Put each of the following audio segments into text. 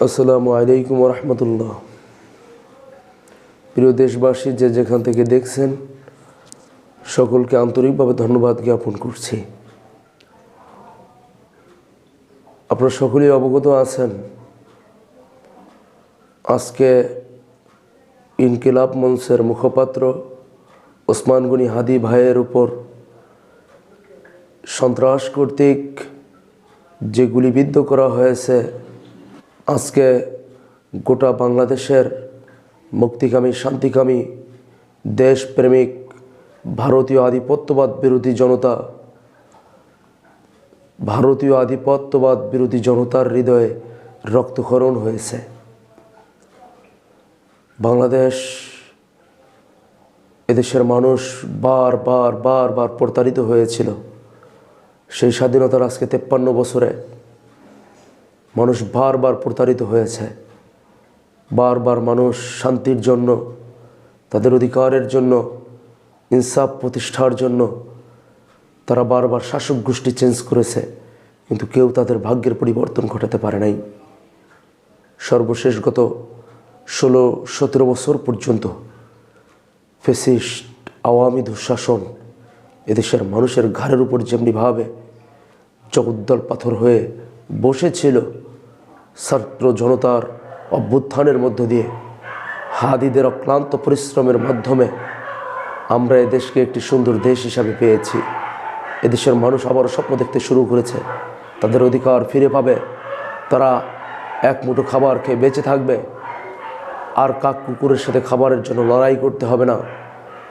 আসসালামু আলাইকুম রহমতুল্লাহ প্রিয় দেশবাসী, যে যেখান থেকে দেখছেন, সকলকে আন্তরিকভাবে ধন্যবাদ জ্ঞাপন করছি। আপনারা সকলেই অবগত আছেন, আজকে ইনকিলাব মঞ্চের মুখপাত্র ওসমান গনি হাদি ভাইয়ের উপর সন্ত্রাস কর্তৃক যে গুলিবিদ্ধ করা হয়েছে আজকে গোটা বাংলাদেশের মুক্তিকামী, শান্তিকামী, দেশপ্রেমিক, ভারতীয় আধিপত্যবাদ বিরোধী জনতা, ভারতীয় আধিপত্যবাদ বিরোধী জনতার হৃদয়ে রক্তক্ষরণ হয়েছে। বাংলাদেশ এদেশের মানুষ বার বার বার বার প্রতারিত হয়েছিল। সেই স্বাধীনতার আজকে তেপ্পান্ন বছরে মানুষ বারবার প্রতারিত হয়েছে। বারবার মানুষ শান্তির জন্য, তাদের অধিকারের জন্য, ইনসাফ প্রতিষ্ঠার জন্য তারা বারবার শাসক গোষ্ঠী চেঞ্জ করেছে। কিন্তু কেউ তাদের ভাগ্যের পরিবর্তন ঘটাতে পারে নাই। সর্বশেষ গত ষোলো, সতেরো বছর পর্যন্ত ফেসিস্ট আওয়ামী দুঃশাসন এদেশের মানুষের ঘাড়ের উপর যেমনিভাবে জগদ্দল পাথর হয়ে বসেছিল ছাত্র জনতার অভ্যুত্থানের মধ্য দিয়ে। হাদিদের অক্লান্ত পরিশ্রমের মাধ্যমে আমরা এদেশকে একটি সুন্দর দেশ হিসাবে পেয়েছি। এদেশের মানুষ আবারও স্বপ্ন দেখতে শুরু করেছে। তাদের অধিকার ফিরে পাবে। তারা এক মুঠো খাবার খেয়ে বেঁচে থাকবে। আর কাক কুকুরের সাথে খাবারের জন্য লড়াই করতে হবে না।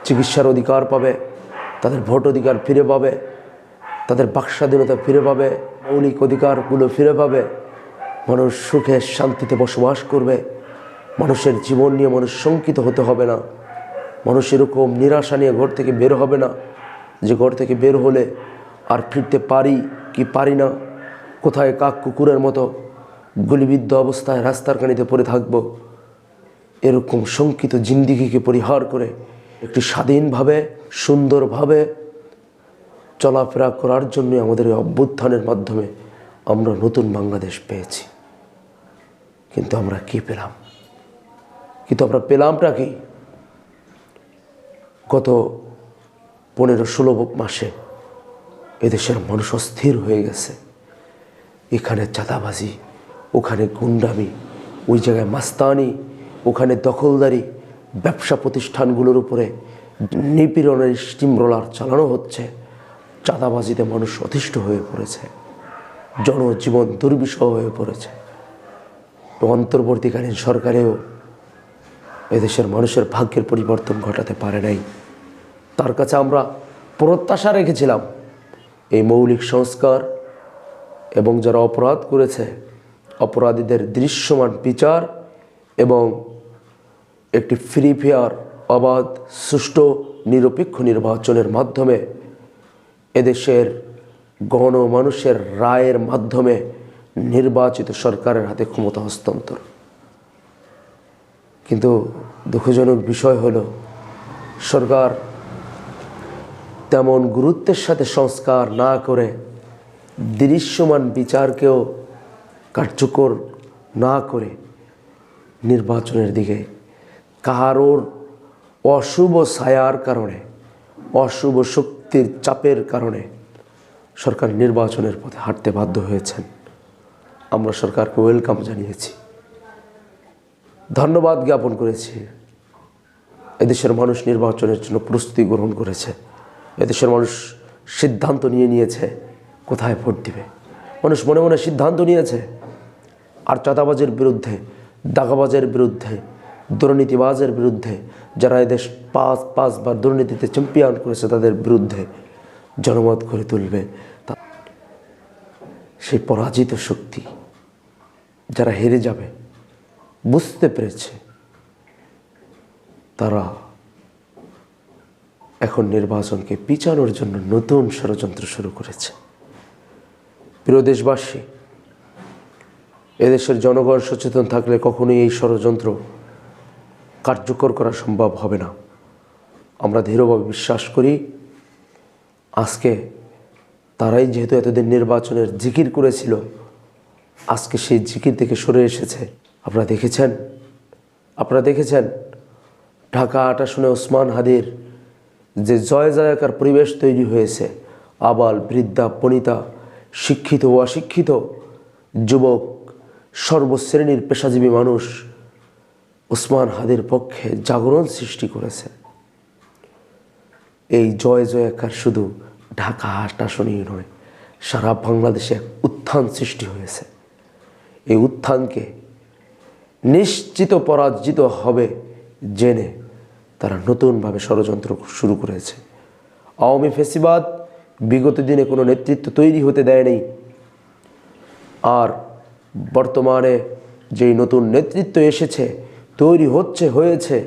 চিকিৎসার অধিকার পাবে। তাদের ভোট অধিকার ফিরে পাবে। তাদের বাকস্বাধীনতা ফিরে পাবে, মৌলিক অধিকারগুলো ফিরে পাবে, মানুষ সুখে শান্তিতে বসবাস করবে, মানুষের জীবন নিয়ে মানুষ শঙ্কিত হতে হবে না, মানুষ এরকম নিরাশা নিয়ে ঘর থেকে বের হবে না, যে ঘর থেকে বের হলে আর ফিরতে পারি কি পারি না, কোথায় কাক কুকুরের মতো গুলিবিদ্ধ অবস্থায় রাস্তার কানিতে পড়ে থাকব, এরকম শঙ্কিত জিন্দিগিকে পরিহার করে একটি স্বাধীনভাবে, সুন্দরভাবে চলাফেরা করার জন্য আমাদের এই অভ্যুত্থানের মাধ্যমে আমরা নতুন বাংলাদেশ পেয়েছি। কিন্তু আমরা কি পেলাম? কিন্তু আমরা পেলামটা কি? গত পনেরো ষোলো মাসে এদেশের মানুষ অস্থির হয়ে গেছে। এখানে চাঁদাবাজি, ওখানে গুন্ডামি, ওই জায়গায় মাস্তানি, ওখানে দখলদারি, ব্যবসা প্রতিষ্ঠানগুলোর উপরে নিপীড়নের স্টিম রোলার চালানো হচ্ছে। চাঁদাবাজিতে মানুষ অতিষ্ঠ হয়ে পড়েছে, জনজীবন দুর্বিষহ হয়ে পড়েছে। অন্তর্বর্তীকালীন সরকারেও এদেশের মানুষের ভাগ্যের পরিবর্তন ঘটাতে পারে নাই। তার কাছে আমরা প্রত্যাশা রেখেছিলাম, এই মৌলিক সংস্কার এবং যারা অপরাধ করেছে, অপরাধীদের দৃশ্যমান বিচার এবং একটি ফ্রি ফেয়ার অবাধ, সুষ্ঠু, নিরপেক্ষ নির্বাচনের মাধ্যমে এদেশের গণ মানুষের রায়ের মাধ্যমে নির্বাচিত সরকারের হাতে ক্ষমতা হস্তান্তর। কিন্তু দুঃখজনক বিষয় হলো, সরকার তেমন গুরুত্বের সাথে সংস্কার না করে দৃশ্যমান বিচারকেও কার্যকর না করে নির্বাচনের দিকে কারোর অশুভ ছায়ার কারণে, অশুভ শক্তির চাপের কারণে সরকার নির্বাচনের পথে হাঁটতে বাধ্য হয়েছেন। আমরা সরকারকে ওয়েলকাম জানিয়েছি। ধন্যবাদ জ্ঞাপন করেছি। এদেশের মানুষ নির্বাচনের জন্য প্রস্তুতি গ্রহণ করেছে। এদেশের মানুষ সিদ্ধান্ত নিয়ে নিয়েছে কোথায় ভোট দিবে। মানুষ মনে মনে সিদ্ধান্ত নিয়েছে, আর চাঁদাবাজের বিরুদ্ধে, দাগাবাজের বিরুদ্ধে দুর্নীতিবাজের বিরুদ্ধে, যারা এদেশ পাঁচ, পাঁচবার দুর্নীতিতে চ্যাম্পিয়ন করেছে, তাদের বিরুদ্ধে জনমত করে তুলবে। তা সেই পরাজিত শক্তি যারা হেরে যাবে, বুঝতে পেরেছে, তারা এখন নির্বাচনকে পিছানোর জন্য নতুন ষড়যন্ত্র শুরু করেছে। প্রিয় দেশবাসী, এদেশের জনগণ সচেতন থাকলে কখনোই এই ষড়যন্ত্র কার্যকর করা সম্ভব হবে না। আমরা দৃঢ়ভাবে বিশ্বাস করি, আজকে তারাই যেহেতু এতদিন নির্বাচনের জিকির করেছিল, আজকে সেই জিকির থেকে সরে এসেছে। আপনারা দেখেছেন? আপনারা দেখেছেন? ঢাকা আটা শুনে ওসমান হাদির যে জয় জয়কার পরিবেশ তৈরি হয়েছে। আবাল, বৃদ্ধা, বনিতা, শিক্ষিত ও অশিক্ষিত যুবক, সর্বশ্রেণীর পেশাজীবী মানুষ ওসমান হাদির পক্ষে জাগরণ সৃষ্টি করেছে। এই জয় জয়কার শুধু ঢাকা আসনেই নয়, সারা বাংলাদেশে এক উত্থান সৃষ্টি হয়েছে। এই উত্থানকে নিশ্চিত পরাজিত হবে জেনে তারা নতুনভাবে ষড়যন্ত্র শুরু করেছে। আওয়ামী ফেসিবাদ বিগত দিনে কোনো নেতৃত্ব তৈরি হতে দেয়নি। আর বর্তমানে যেই নতুন নেতৃত্ব এসেছে তৈরি হচ্ছে, হয়েছে,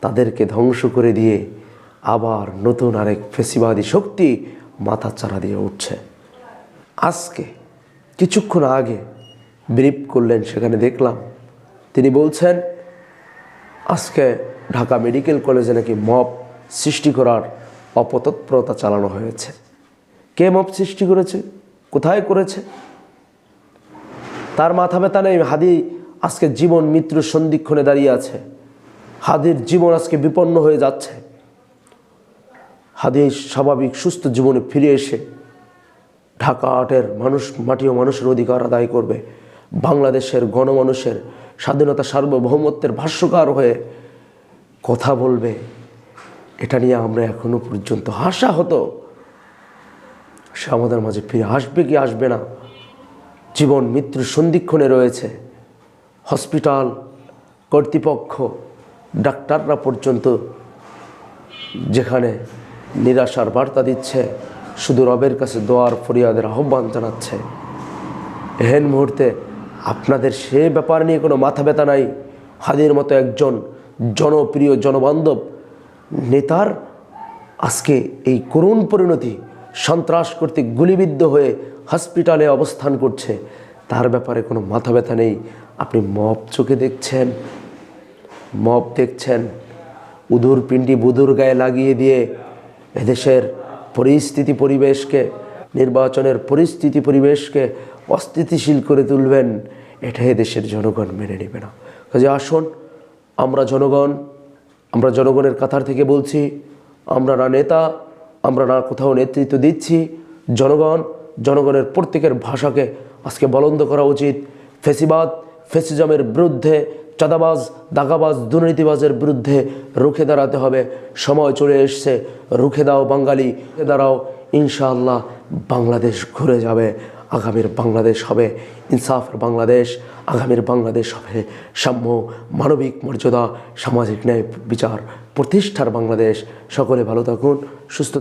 তাদেরকে ধ্বংস করে দিয়ে আবার নতুন আরেক ফেসিবাদী শক্তি মাথা চারা দিয়ে উঠছে। আজকে, কিছুক্ষণ আগে ব্রিফ করলেন, সেখানে দেখলাম তিনি বলছেন, আজকে ঢাকা মেডিকেল কলেজে নাকি মপ সৃষ্টি করার অপতৎপরতা চালানো হয়েছে। কে মপ সৃষ্টি করেছে? কোথায় করেছে? তার মাথা ব্যথা নেই, হাদি আজকে জীবন মৃত্যুর সন্ধিক্ষণে দাঁড়িয়ে আছে। হাদির জীবন আজকে বিপন্ন হয়ে যাচ্ছে। হাদি স্বাভাবিক সুস্থ জীবনে ফিরে এসে ঢাকা আটের মানুষ, মাটি ও মানুষের অধিকার আদায় করবে। বাংলাদেশের গণমানুষের স্বাধীনতা সার্বভৌমত্বের ভাষ্যকার হয়ে কথা বলবে। এটা নিয়ে আমরা এখনও পর্যন্ত হাসা হতো সে আমাদের মাঝে ফিরে আসবে কি আসবে না? জীবন মৃত্যুর সন্ধিক্ষণে রয়েছে। হসপিটাল, কর্তৃপক্ষ, ডাক্তাররা পর্যন্ত যেখানে নিরাশার বার্তা দিচ্ছে, শুধু রবের কাছে দোয়ার ফরিয়াদের আহ্বান জানাচ্ছে। এহেন মুহূর্তে আপনাদের সে ব্যাপার নিয়ে কোনো মাথা ব্যথা নাই। হাদির মতো একজন জনপ্রিয় জনবান্ধব, নেতার আজকে এই করুণ পরিণতি, সন্ত্রাস কর্তৃক গুলিবিদ্ধ হয়ে হসপিটালে অবস্থান করছে। তার ব্যাপারে কোনো মাথা ব্যথা নেই। আপনি মব চোখে দেখছেন, মব দেখছেন, উদুর পিণ্ডি বুধুর গায়ে লাগিয়ে দিয়ে এদেশের পরিস্থিতি পরিবেশকে, নির্বাচনের পরিস্থিতি পরিবেশকে অস্থিতিশীল করে তুলবেন এটা দেশের জনগণ মেনে নেবে না। কাজে আসুন, আমরা জনগণ, আমরা জনগণের কাতার থেকে বলছি, আমরা না নেতা, আমরা না কোথাও নেতৃত্ব দিচ্ছি, জনগণ, জনগণের প্রত্যেকের ভাষাকে আজকে বলন্দ করা উচিত। ফেসিবাদ ফেসিজমের বিরুদ্ধে, চাঁদাবাজ, দাগাবাজ, দুর্নীতিবাজের বিরুদ্ধে রুখে দাঁড়াতে হবে। সময় চলে এসছে, রুখে দাও বাঙালি, রুখে দাঁড়াও, ইনশাআল্লাহ বাংলাদেশ ঘুরে যাবে, আগামীর বাংলাদেশ হবে, ইনসাফের বাংলাদেশ, আগামীর বাংলাদেশ হবে সাম্য, মানবিক মর্যাদা, সামাজিক ন্যায় বিচার প্রতিষ্ঠার বাংলাদেশ। সকলে ভালো থাকুন, সুস্থ